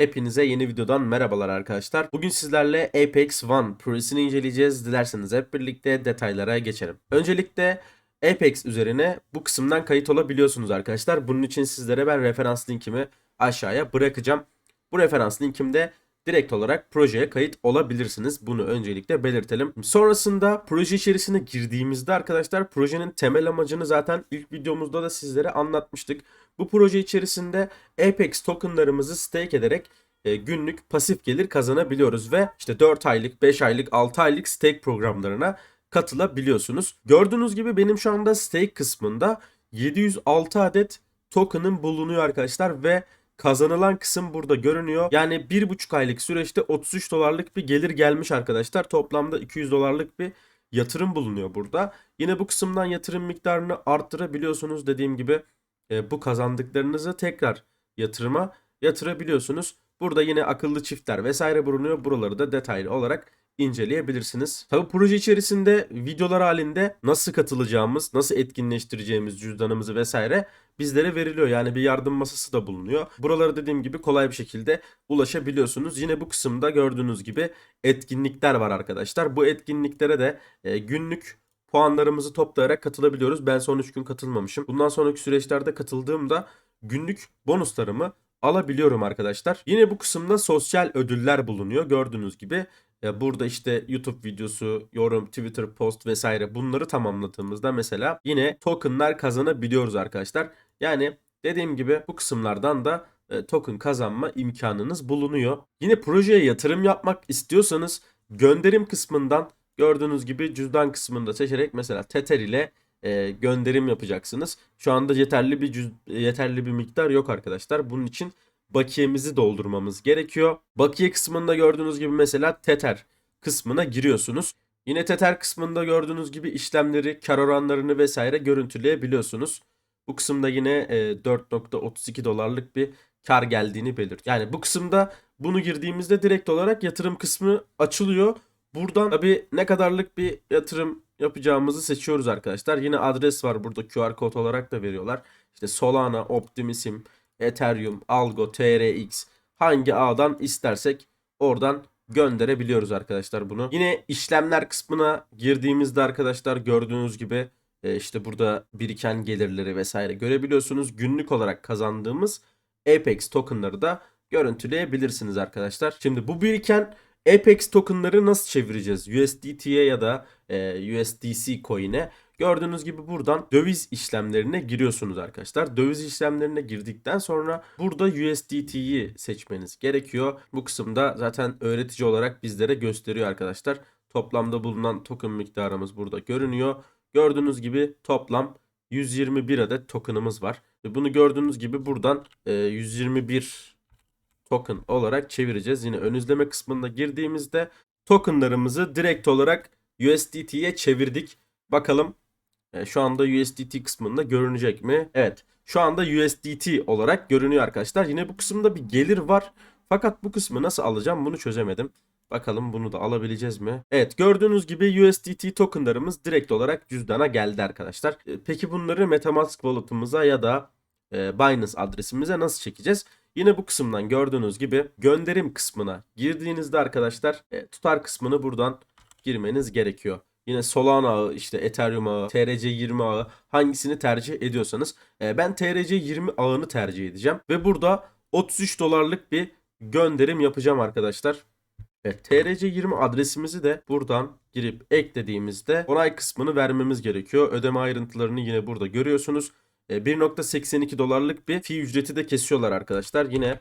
Hepinize yeni videodan merhabalar arkadaşlar. Bugün sizlerle Apex One projesini inceleyeceğiz. Dilerseniz hep birlikte detaylara geçelim. Öncelikle Apex üzerine bu kısımdan kayıt olabiliyorsunuz arkadaşlar. Bunun için sizlere ben referans linkimi aşağıya bırakacağım. Bu referans linkimde direkt olarak projeye kayıt olabilirsiniz. Bunu öncelikle belirtelim. Sonrasında proje içerisine girdiğimizde arkadaşlar projenin temel amacını zaten ilk videomuzda da sizlere anlatmıştık. Bu proje içerisinde Apex tokenlarımızı stake ederek e, günlük pasif gelir kazanabiliyoruz ve işte 4 aylık, 5 aylık, 6 aylık stake programlarına katılabiliyorsunuz. Gördüğünüz gibi benim şu anda stake kısmında 706 adet token'ım bulunuyor arkadaşlar ve kazanılan kısım burada görünüyor. Yani 1,5 aylık süreçte 33 dolarlık bir gelir gelmiş arkadaşlar. Toplamda 200 dolarlık bir yatırım bulunuyor burada. Yine bu kısımdan yatırım miktarını arttırabiliyorsunuz dediğim gibi e, bu kazandıklarınızı tekrar yatırıma yatırabiliyorsunuz. Burada yine akıllı çiftler vesaire bulunuyor. Buraları da detaylı olarak inceleyebilirsiniz. Tabi proje içerisinde videolar halinde nasıl katılacağımız, nasıl etkinleştireceğimiz cüzdanımızı vesaire bizlere veriliyor. Yani bir yardım masası da bulunuyor. Buralara dediğim gibi kolay bir şekilde ulaşabiliyorsunuz. Yine bu kısımda gördüğünüz gibi etkinlikler var arkadaşlar. Bu etkinliklere de e, günlük puanlarımızı toplayarak katılabiliyoruz. Ben son 3 gün katılmamışım. Bundan sonraki süreçlerde katıldığımda günlük bonuslarımı alabiliyorum arkadaşlar. Yine bu kısımda sosyal ödüller bulunuyor. Gördüğünüz gibi e, burada işte YouTube videosu, yorum, Twitter post vesaire bunları tamamladığımızda mesela yine tokenlar kazanabiliyoruz arkadaşlar. Yani dediğim gibi bu kısımlardan da e, token kazanma imkanınız bulunuyor. Yine projeye yatırım yapmak istiyorsanız gönderim kısmından gördüğünüz gibi cüzdan kısmında seçerek mesela Tether ile e, gönderim yapacaksınız. Şu anda yeterli bir cüz- yeterli bir miktar yok arkadaşlar. Bunun için bakiyemizi doldurmamız gerekiyor. Bakiye kısmında gördüğünüz gibi mesela Tether kısmına giriyorsunuz. Yine Tether kısmında gördüğünüz gibi işlemleri, kar oranlarını vesaire görüntüleyebiliyorsunuz. Bu kısımda yine e, 4.32 dolarlık bir kar geldiğini belirt. Yani bu kısımda bunu girdiğimizde direkt olarak yatırım kısmı açılıyor. Buradan tabi ne kadarlık bir yatırım yapacağımızı seçiyoruz arkadaşlar. Yine adres var burada QR kod olarak da veriyorlar. İşte Solana, Optimism, Ethereum, Algo, TRX hangi ağdan istersek oradan gönderebiliyoruz arkadaşlar bunu. Yine işlemler kısmına girdiğimizde arkadaşlar gördüğünüz gibi e, işte burada biriken gelirleri vesaire görebiliyorsunuz. Günlük olarak kazandığımız Apex tokenları da görüntüleyebilirsiniz arkadaşlar. Şimdi bu biriken Apex tokenları nasıl çevireceğiz? USDT'ye ya da e, USDC coin'e. Gördüğünüz gibi buradan döviz işlemlerine giriyorsunuz arkadaşlar. Döviz işlemlerine girdikten sonra burada USDT'yi seçmeniz gerekiyor. Bu kısımda zaten öğretici olarak bizlere gösteriyor arkadaşlar. Toplamda bulunan token miktarımız burada görünüyor. Gördüğünüz gibi toplam 121 adet tokenımız var. Ve bunu gördüğünüz gibi buradan e, 121 token olarak çevireceğiz. Yine ön izleme kısmında girdiğimizde tokenlarımızı direkt olarak USDT'ye çevirdik. Bakalım e, şu anda USDT kısmında görünecek mi? Evet. Şu anda USDT olarak görünüyor arkadaşlar. Yine bu kısımda bir gelir var. Fakat bu kısmı nasıl alacağım bunu çözemedim. Bakalım bunu da alabileceğiz mi? Evet gördüğünüz gibi USDT tokenlarımız direkt olarak cüzdana geldi arkadaşlar. E, Peki bunları Metamask wallet'ımıza ya da e, Binance adresimize nasıl çekeceğiz? Yine bu kısımdan gördüğünüz gibi gönderim kısmına girdiğinizde arkadaşlar e, tutar kısmını buradan girmeniz gerekiyor. Yine Solana ağı, işte Ethereum ağı, TRC20 ağı hangisini tercih ediyorsanız e, ben TRC20 ağını tercih edeceğim. Ve burada 33 dolarlık bir gönderim yapacağım arkadaşlar. Evet, TRC20 adresimizi de buradan girip eklediğimizde onay kısmını vermemiz gerekiyor. Ödeme ayrıntılarını yine burada görüyorsunuz. E, 1.82 dolarlık bir fee ücreti de kesiyorlar arkadaşlar. Yine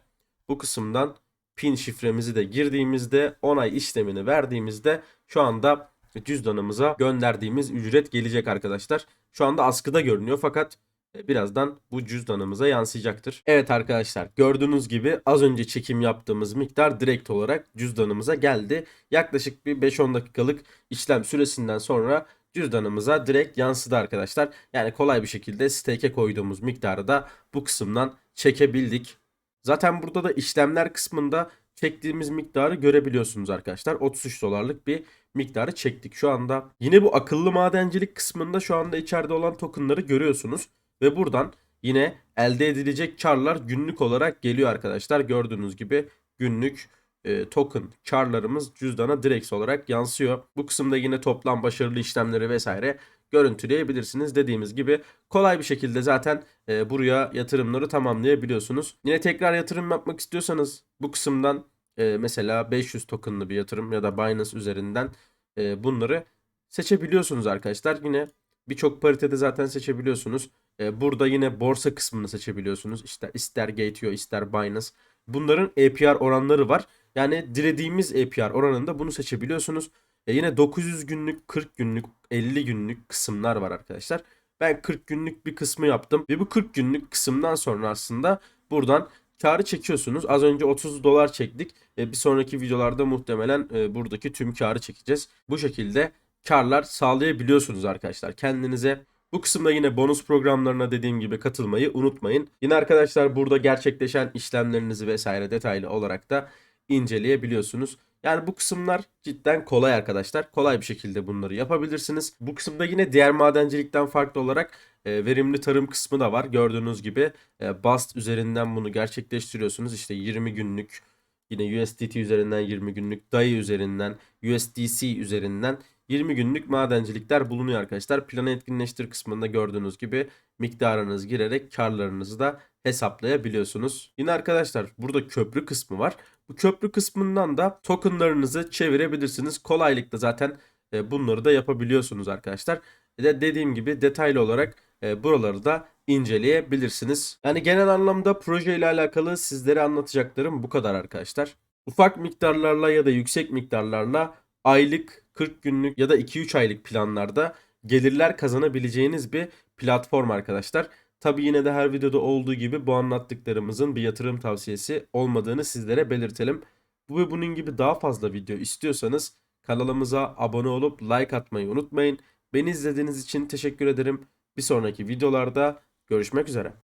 bu kısımdan pin şifremizi de girdiğimizde onay işlemini verdiğimizde şu anda cüzdanımıza gönderdiğimiz ücret gelecek arkadaşlar. Şu anda askıda görünüyor fakat e, birazdan bu cüzdanımıza yansıyacaktır. Evet arkadaşlar gördüğünüz gibi az önce çekim yaptığımız miktar direkt olarak cüzdanımıza geldi. Yaklaşık bir 5-10 dakikalık işlem süresinden sonra cüzdanımıza direkt yansıdı arkadaşlar. Yani kolay bir şekilde stake'e koyduğumuz miktarı da bu kısımdan çekebildik. Zaten burada da işlemler kısmında çektiğimiz miktarı görebiliyorsunuz arkadaşlar. 33 dolarlık bir miktarı çektik şu anda. Yine bu akıllı madencilik kısmında şu anda içeride olan tokenları görüyorsunuz. Ve buradan yine elde edilecek karlar günlük olarak geliyor arkadaşlar. Gördüğünüz gibi günlük e, token karlarımız cüzdana direkt olarak yansıyor. Bu kısımda yine toplam başarılı işlemleri vesaire görüntüleyebilirsiniz. Dediğimiz gibi kolay bir şekilde zaten e, buraya yatırımları tamamlayabiliyorsunuz. Yine tekrar yatırım yapmak istiyorsanız bu kısımdan e, mesela 500 tokenlı bir yatırım ya da Binance üzerinden e, bunları seçebiliyorsunuz arkadaşlar. Yine birçok paritede zaten seçebiliyorsunuz. E, burada yine borsa kısmını seçebiliyorsunuz. İşte ister Gateo ister Binance. Bunların APR oranları var. Yani dilediğimiz APR oranında bunu seçebiliyorsunuz. E, yine 900 günlük, 40 günlük, 50 günlük kısımlar var arkadaşlar. Ben 40 günlük bir kısmı yaptım ve bu 40 günlük kısımdan sonra aslında buradan karı çekiyorsunuz. Az önce 30 dolar çektik. E, bir sonraki videolarda muhtemelen e, buradaki tüm karı çekeceğiz. Bu şekilde karlar sağlayabiliyorsunuz arkadaşlar. Kendinize bu kısımda yine bonus programlarına dediğim gibi katılmayı unutmayın. Yine arkadaşlar burada gerçekleşen işlemlerinizi vesaire detaylı olarak da inceleyebiliyorsunuz. Yani bu kısımlar cidden kolay arkadaşlar. Kolay bir şekilde bunları yapabilirsiniz. Bu kısımda yine diğer madencilikten farklı olarak e, verimli tarım kısmı da var. Gördüğünüz gibi e, Bast üzerinden bunu gerçekleştiriyorsunuz. İşte 20 günlük yine USDT üzerinden 20 günlük, DAI üzerinden, USDC üzerinden 20 günlük madencilikler bulunuyor arkadaşlar. Planı etkinleştir kısmında gördüğünüz gibi miktarınızı girerek karlarınızı da hesaplayabiliyorsunuz. Yine arkadaşlar burada köprü kısmı var. Bu köprü kısmından da tokenlarınızı çevirebilirsiniz. Kolaylıkla zaten e, bunları da yapabiliyorsunuz arkadaşlar. Bir de dediğim gibi detaylı olarak e, buraları da inceleyebilirsiniz. Yani genel anlamda proje ile alakalı sizlere anlatacaklarım bu kadar arkadaşlar. Ufak miktarlarla ya da yüksek miktarlarla aylık, 40 günlük ya da 2-3 aylık planlarda gelirler kazanabileceğiniz bir platform arkadaşlar. Tabi yine de her videoda olduğu gibi bu anlattıklarımızın bir yatırım tavsiyesi olmadığını sizlere belirtelim. Bu ve bunun gibi daha fazla video istiyorsanız kanalımıza abone olup like atmayı unutmayın. Beni izlediğiniz için teşekkür ederim. Bir sonraki videolarda görüşmek üzere.